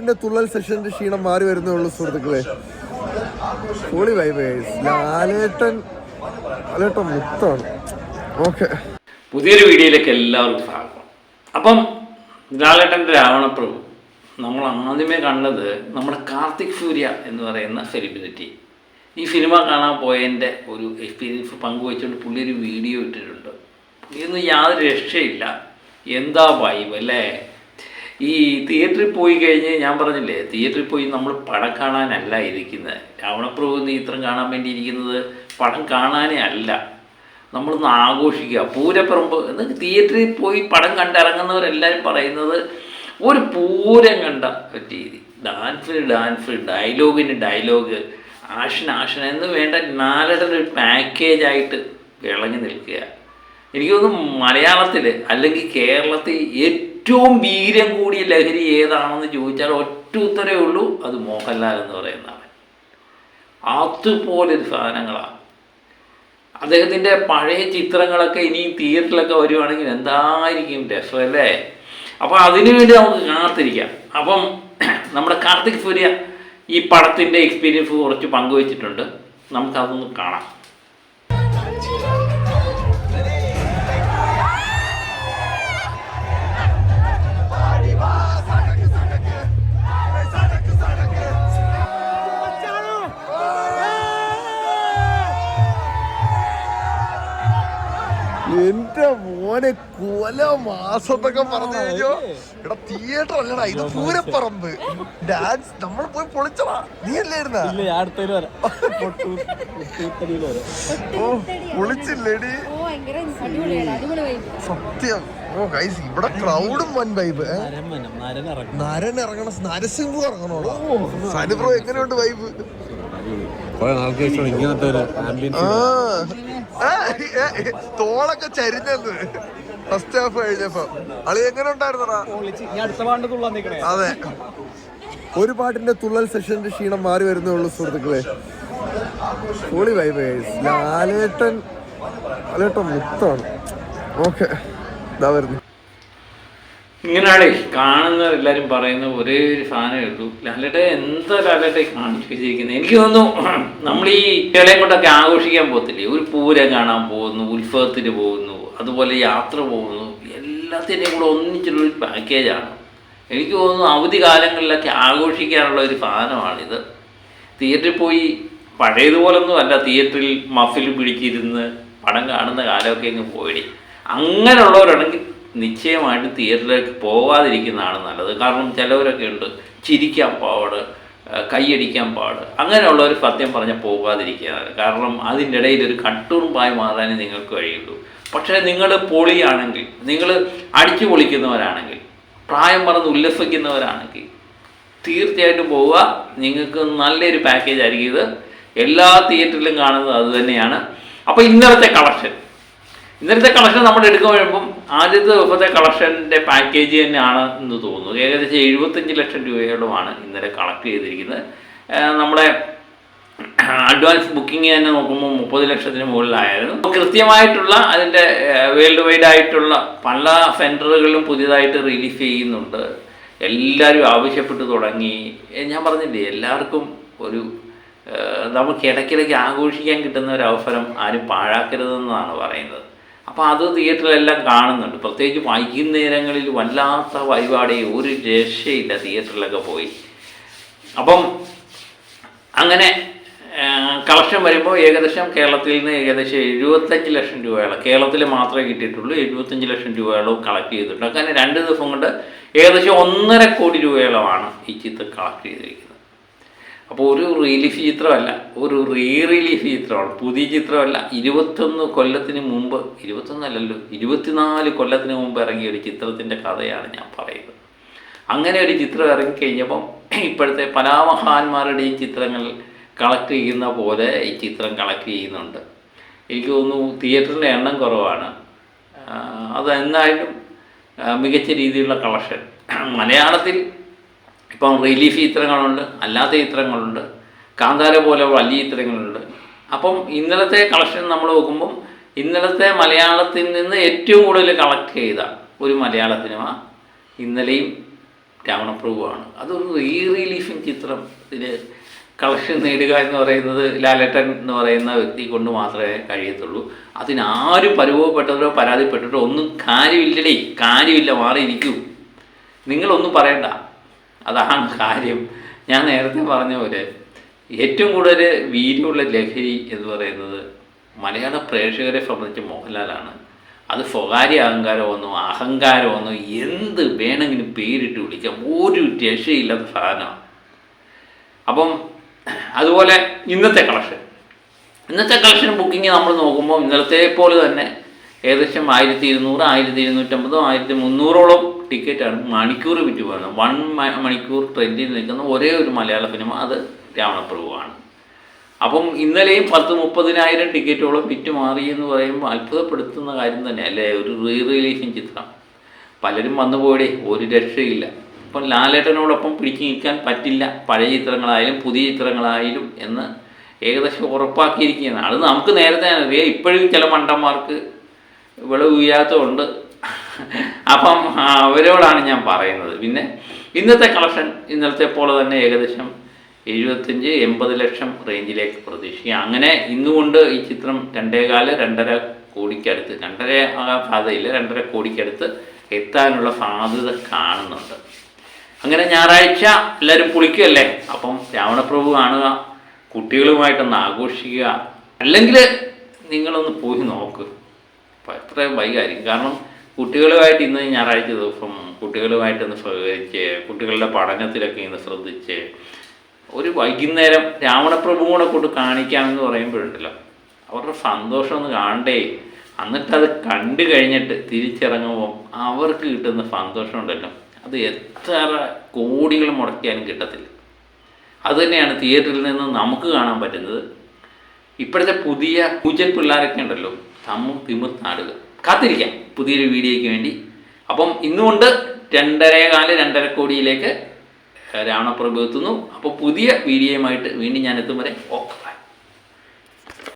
പാട്ടിന്റെ തുള്ളൽ സെഷന്റെ ക്ഷീണം മാറി വരുന്നേ ഉള്ളൂ സുഹൃത്തുക്കളെ. പൊളി ലാലേട്ടൻ ലാലേട്ടൻ മുത്താണ്. ഓക്കെ പുതിയൊരു വീഡിയോയിലേക്ക് എല്ലാവർക്കും സ്വാഗതം. അപ്പം ലാലേട്ടന്റെ രാവണപ്രഭു നമ്മൾ ആദ്യമേ കണ്ടത് നമ്മുടെ കാർത്തിക് സൂര്യ എന്ന് പറയുന്ന സെലിബ്രിറ്റി ഈ സിനിമ കാണാൻ പോയതിന്റെ ഒരു എക്സ്പീരിയൻസ് പങ്കുവെച്ചുകൊണ്ട് പുള്ളി ഒരു വീഡിയോ ഇട്ടിട്ടുണ്ട്. പുള്ളിയൊന്നും യാതൊരു രക്ഷയില്ല. എന്താ വൈബ് അല്ലേ? ഈ തിയേറ്ററിൽ പോയി കഴിഞ്ഞ് ഞാൻ പറഞ്ഞില്ലേ തിയേറ്ററിൽ പോയി നമ്മൾ പടം കാണാനല്ല ഇരിക്കുന്നത്. രാവണപ്രഭു നീ ചിത്രം കാണാൻ വേണ്ടി ഇരിക്കുന്നത് പടം കാണാനേ അല്ല. നമ്മളൊന്ന് ആഘോഷിക്കുക. പൂരപ്പറമ്പ് എന്ന് തിയേറ്ററിൽ പോയി പടം കണ്ടിറങ്ങുന്നവരെല്ലാവരും പറയുന്നത് ഒരു പൂരം കണ്ട രീതി. ഡാൻസ് ഡാൻസ് ഡയലോഗിന് ഡയലോഗ് ആഷൻ ആഷൻ എന്ന് വേണ്ട നാലടൊരു ഒരു പാക്കേജായിട്ട് വിളഞ്ഞു നിൽക്കുക. എനിക്ക് തോന്നുന്നു മലയാളത്തിൽ അല്ലെങ്കിൽ കേരളത്തിൽ ഏറ്റവും വീര്യം കൂടിയ ലഹരി ഏതാണെന്ന് ചോദിച്ചാൽ ഒറ്റ ഉത്തരവേ ഉള്ളൂ അത് മോഹൻലാൽ എന്ന് പറയുന്ന പറയുന്നതാണ് അതുപോലൊരു സാധനങ്ങളാണ്. അദ്ദേഹത്തിന്റെ പഴയ ചിത്രങ്ങളൊക്കെ ഇനിയും തിയേറ്ററിലൊക്കെ വരുവാണെങ്കിൽ എന്തായിരിക്കും രസമല്ലേ അപ്പോൾ അതിനു വേണ്ടി നമുക്ക് കാത്തിരിക്കാം. അപ്പം നമ്മുടെ കാർത്തിക് സൂര്യ ഈ പടത്തിന്റെ എക്സ്പീരിയൻസ് കുറച്ച് പങ്കുവച്ചിട്ടുണ്ട്. നമുക്കതൊന്ന് കാണാം. എന്റെ മോനെ കൊല മാസത്തൊക്കെ പറഞ്ഞു കഴിഞ്ഞോ? എടാ തിയേറ്റർ അല്ലടാ ഇത് പൂരപ്പറമ്പ്. ഡാൻസ് നമ്മൾ പോയി പൊളിച്ചടാ. നീ അല്ലായിരുന്നാ ഓ പൊളിച്ചില്ലേടി. സത്യം. ഓ ഗൈസ് ഇവിടെ ക്രൗഡും വൻ വൈബ് നരൻ ഇറങ്ങും നരൻ ഇറങ്ങണ. നരസിംഹം ഇറങ്ങണോളൂ സനുബ്രോ എങ്ങനെയുണ്ട് വൈബ് തോളൊക്കെ ചരിഞ്ഞത്. ഫസ്റ്റ് ഹാഫ് കഴിഞ്ഞപ്പോ. അളി എങ്ങനെ ഉണ്ടായിരുന്നടാ? ഞാൻ അടുത്ത പാണ്ട് തുള്ളാൻ നിൽക്കണേ അതെ. ഒരു പാട്ടിന്റെ തുള്ളൽ സെഷന്റെ ക്ഷീണം മാറി വരുന്നേ ഉള്ളൂ സുഹൃത്തുക്കളെ. പൊളി വൈബ് ലാലേട്ടൻ ലാലേട്ടൻ മുത്താണ്. ഓക്കെ ഇതാ വരുന്നു. ഇങ്ങനെയാണ് കാണുന്ന എല്ലാവരും പറയുന്ന ഒരേ ഒരു സാധനമേ ഉള്ളൂ. ലാലേട്ടെ എന്താ ലാലേട്ടെ കാണിച്ചു വെച്ചിരിക്കുന്നത് എനിക്ക് തോന്നുന്നു നമ്മൾ ഈ കേളയും കൊണ്ടൊക്കെ ആഘോഷിക്കാൻ പോകത്തില്ലേ? ഒരു പൂരം കാണാൻ പോകുന്നു ഉത്സവത്തിന് പോകുന്നു അതുപോലെ യാത്ര പോകുന്നു എല്ലാത്തിന്റെയും കൂടെ ഒന്നിച്ചുള്ളൊരു പാക്കേജാണ്. എനിക്ക് തോന്നുന്നു അവധി കാലങ്ങളിലൊക്കെ ആഘോഷിക്കാനുള്ള ഒരു സാധനമാണിത്. തിയേറ്ററിൽ പോയി പഴയതുപോലൊന്നും അല്ല തിയേറ്ററിൽ മഫിൽ പിടിച്ചിരുന്ന് പടം കാണുന്ന കാലമൊക്കെ അങ്ങ് പോയി. അങ്ങനെയുള്ളവരാണെങ്കിൽ നിശ്ചയമായിട്ട് തിയേറ്ററിലേക്ക് പോകാതിരിക്കുന്നതാണ് നല്ലത്. കാരണം ചിലവരൊക്കെ ഉണ്ട് ചിരിക്കാൻ പാട് കൈയടിക്കാൻ പാട്. അങ്ങനെയുള്ളവർ സത്യം പറഞ്ഞാൽ പോകാതിരിക്കുകയാണ് കാരണം അതിന്റെ ഇടയിൽ ഒരു കട്ടുറുമ്പായി മാറാനേ നിങ്ങൾക്ക് കഴിയുള്ളൂ. പക്ഷേ നിങ്ങൾ പൊളിയാണെങ്കിൽ നിങ്ങൾ അടിച്ചു പൊളിക്കുന്നവരാണെങ്കിൽ പ്രായം മറന്ന് ഉല്ലസിക്കുന്നവരാണെങ്കിൽ തീർച്ചയായിട്ടും പോവുക. നിങ്ങൾക്ക് നല്ലൊരു പാക്കേജ് ആയിരിക്കും ഇത്. എല്ലാ തിയേറ്ററിലും കാണുന്നത് അതുതന്നെയാണ് അപ്പോൾ ഇന്നലത്തെ കളക്ഷൻ. ഇന്നലത്തെ കളക്ഷൻ നമ്മൾ എടുക്കാൻ വരുമ്പം ആദ്യത്തെ ദിവസത്തെ കളക്ഷന്റെ പാക്കേജ് തന്നെയാണ് എന്ന് തോന്നുന്നു. ഏകദേശം എഴുപത്തഞ്ച് ലക്ഷം രൂപയോളമാണ് ഇന്നലെ കളക്ട് ചെയ്തിരിക്കുന്നത്. നമ്മുടെ അഡ്വാൻസ് ബുക്കിംഗ് തന്നെ നോക്കുമ്പോൾ മുപ്പത് ലക്ഷത്തിന് മുകളിലായിരുന്നു. കൃത്യമായിട്ടുള്ള അതിന്റെ വേൾഡ് വൈഡ് ആയിട്ടുള്ള പല സെന്ററുകളിലും പുതിയതായിട്ട് റിലീസ് ചെയ്യുന്നുണ്ട്. എല്ലാവരും ആവശ്യപ്പെട്ട് തുടങ്ങി. ഞാൻ പറഞ്ഞില്ലേ എല്ലാവർക്കും ഒരു നമുക്ക് ഇടയ്ക്കിടയ്ക്ക് ആഘോഷിക്കാൻ കിട്ടുന്ന ഒരു അവസരം ആരും പാഴാക്കരുതെന്നാണ് പറയുന്നത്. അപ്പോൾ അത് തിയേറ്ററിലെല്ലാം കാണുന്നുണ്ട്. പ്രത്യേകിച്ച് വൈകുന്നേരങ്ങളിൽ വല്ലാത്ത പരിപാടി ഒരു രക്ഷയില്ല തിയേറ്ററിലൊക്കെ പോയി. അപ്പം അങ്ങനെ കളക്ഷൻ വരുമ്പോൾ ഏകദേശം കേരളത്തിൽ നിന്ന് ഏകദേശം എഴുപത്തഞ്ച് ലക്ഷം രൂപയോളം കേരളത്തിൽ മാത്രമേ കിട്ടിയിട്ടുള്ളൂ എഴുപത്തഞ്ച് ലക്ഷം രൂപയോളം കളക്ട് ചെയ്തിട്ടുണ്ട്. അങ്ങനെ രണ്ട് ദിവസം കൊണ്ട് ഏകദേശം ഒന്നര കോടി രൂപയോളമാണ് ഈ ചിത്രം കളക്ട് ചെയ്തിരിക്കുന്നത്. അപ്പോൾ ഒരു റിലീഫ് ചിത്രമല്ല ഒരു റീ റിലീഫ് ചിത്രമാണ്. പുതിയ ചിത്രമല്ല ഇരുപത്തൊന്ന് കൊല്ലത്തിന് മുമ്പ് ഇരുപത്തൊന്നല്ലല്ലോ ഇരുപത്തിനാല് കൊല്ലത്തിന് മുമ്പ് ഇറങ്ങിയ ഒരു ചിത്രത്തിന്റെ കഥയാണ് ഞാൻ പറയുന്നത്. അങ്ങനെ ഒരു ചിത്രം ഇറങ്ങിക്കഴിഞ്ഞപ്പം ഇപ്പോഴത്തെ പല മഹാന്മാരുടെയും ചിത്രങ്ങൾ കളക്ട് ചെയ്യുന്ന പോലെ ഈ ചിത്രം കളക്ട് ചെയ്യുന്നുണ്ട്. എനിക്ക് തോന്നുന്നു തിയേറ്ററിന്റെ എണ്ണം കുറവാണ്. അത് എന്തായാലും മികച്ച രീതിയിലുള്ള കളക്ഷൻ മലയാളത്തിൽ ഇപ്പം റിലീഫ് ചിത്രങ്ങളുണ്ട് അല്ലാത്ത ചിത്രങ്ങളുണ്ട് കാന്താര പോലെ വലിയ ചിത്രങ്ങളുണ്ട്. അപ്പം ഇന്നലത്തെ കളക്ഷൻ നമ്മൾ നോക്കുമ്പം ഇന്നലത്തെ മലയാളത്തിൽ നിന്ന് ഏറ്റവും കൂടുതൽ കളക്ട് ചെയ്ത ഒരു മലയാള സിനിമ ഇന്നലെയും രാവണപ്രഭുവാണ്. അതൊരു റീ റിലീഫിങ് ചിത്രം. ഇതിൽ കളക്ഷൻ നേടുക എന്ന് പറയുന്നത് ലാലേട്ടൻ എന്ന് പറയുന്ന വ്യക്തി കൊണ്ട് മാത്രമേ കഴിയത്തുള്ളൂ. അതിനാരും പരിഭവപ്പെട്ടതോ പരാതിപ്പെട്ടിട്ടോ ഒന്നും കാര്യമില്ലടേ കാര്യമില്ല മാറിയിരിക്കൂ. നിങ്ങളൊന്നും പറയണ്ട. അതാണ് കാര്യം. ഞാൻ നേരത്തെ പറഞ്ഞ പോലെ ഏറ്റവും കൂടുതൽ വീര്യമുള്ള ലഹരി എന്ന് പറയുന്നത് മലയാള പ്രേക്ഷകരെ സംബന്ധിച്ച് മോഹൻലാലാണ്. അത് സ്വകാര്യ അഹങ്കാരമൊന്നോ അഹങ്കാരമൊന്നോ എന്ത് വേണമെങ്കിലും പേരിട്ട് വിളിക്കാം. ഒരു രക്ഷയില്ലാത്ത സാധനമാണ്. അപ്പം അതുപോലെ ഇന്നത്തെ കളക്ഷൻ. ഇന്നത്തെ കളക്ഷൻ ബുക്കിംഗ് നമ്മൾ നോക്കുമ്പോൾ ഇന്നലത്തെ പോലെ തന്നെ ഏകദേശം ആയിരത്തി ഇരുന്നൂറ് ആയിരത്തി ഇരുന്നൂറ്റമ്പതോ ആയിരത്തി മുന്നൂറോളം ടിക്കറ്റാണ് മണിക്കൂർ വിറ്റ് പോകുന്നത് വൺ മണിക്കൂർ ട്രെൻഡിൽ നിൽക്കുന്ന ഒരേ ഒരു മലയാള സിനിമ അത് രാവണപ്രഭുവാണ് അപ്പം ഇന്നലെയും പത്ത് മുപ്പതിനായിരം ടിക്കറ്റോളം വിറ്റ് മാറി എന്ന് പറയുമ്പോൾ അത്ഭുതപ്പെടുത്തുന്ന കാര്യം തന്നെ അല്ലേ? ഒരു റീ റിലീസിങ് ചിത്രം. പലരും വന്നു പോയടേ ഒരു രക്ഷയില്ല. ഇപ്പം ലാലേട്ടനോടൊപ്പം പിടിച്ചു നിൽക്കാൻ പറ്റില്ല. പഴയ ചിത്രങ്ങളായാലും പുതിയ ചിത്രങ്ങളായാലും എന്ന് ഏകദേശം ഉറപ്പാക്കിയിരിക്കുകയാണ്. അത് നമുക്ക് നേരത്തെ അറിയാം. ഇപ്പോഴും ചില മണ്ടന്മാർക്ക് വിളവ് വീഴാത്തതുകൊണ്ട് അപ്പം അവരോടാണ് ഞാൻ പറയുന്നത്. പിന്നെ ഇന്നത്തെ കളക്ഷൻ ഇന്നലത്തെ പോലെ തന്നെ ഏകദേശം എഴുപത്തഞ്ച് എൺപത് ലക്ഷം റേഞ്ചിലേക്ക് പ്രതീക്ഷിക്കുക. അങ്ങനെ ഇന്നുകൊണ്ട് ഈ ചിത്രം രണ്ടേകാൽ രണ്ടര കോടിക്കടുത്ത് രണ്ടര സാധ്യതയില്ല രണ്ടര കോടിക്കടുത്ത് എത്താനുള്ള സാധ്യത കാണുന്നുണ്ട്. അങ്ങനെ ഞായറാഴ്ച എല്ലാവരും കുളിക്കുകയല്ലേ? അപ്പം രാവണപ്രഭു കാണുക കുട്ടികളുമായിട്ടൊന്ന് ആഘോഷിക്കുക. അല്ലെങ്കിൽ നിങ്ങളൊന്ന് പോയി നോക്ക്. അപ്പം എത്രയും വൈകാരിക്കും കാരണം കുട്ടികളുമായിട്ട് ഇന്ന് ഞായറാഴ്ച ദിവസം കുട്ടികളുമായിട്ടൊന്ന് സഹകരിച്ച് കുട്ടികളുടെ പഠനത്തിലൊക്കെ ഇന്ന് ശ്രദ്ധിച്ച് ഒരു വൈകുന്നേരം രാവണപ്രഭു കൂടെ കൊണ്ട് കാണിക്കാമെന്ന് പറയുമ്പോഴുണ്ടല്ലോ. അവരുടെ സന്തോഷം ഒന്ന് കാണണ്ടേ? എന്നിട്ടത് കണ്ടു കഴിഞ്ഞിട്ട് തിരിച്ചിറങ്ങുമ്പോൾ അവർക്ക് കിട്ടുന്ന സന്തോഷം ഉണ്ടല്ലോ. അത് എത്ര കോടികൾ മുടക്കിയാലും കിട്ടത്തില്ല. അതുതന്നെയാണ് തിയേറ്ററിൽ നിന്ന് നമുക്ക് കാണാൻ പറ്റുന്നത്. ഇപ്പോഴത്തെ പുതിയ പൂജൻ പിള്ളേരൊക്കെ ഉണ്ടല്ലോ. തമ്മും തിമിർത്താടുക കാത്തിരിക്കാം പുതിയൊരു വീഡിയോയ്ക്ക് വേണ്ടി. അപ്പം ഇന്നുകൊണ്ട് രണ്ടര കാൽ രണ്ടര കോടിയിലേക്ക് രാവണപ്രഭു എത്തുന്നു. അപ്പോൾ പുതിയ വീഡിയോയുമായിട്ട് വീണ്ടും ഞാൻ എത്തും വരെ. ഓക്കെ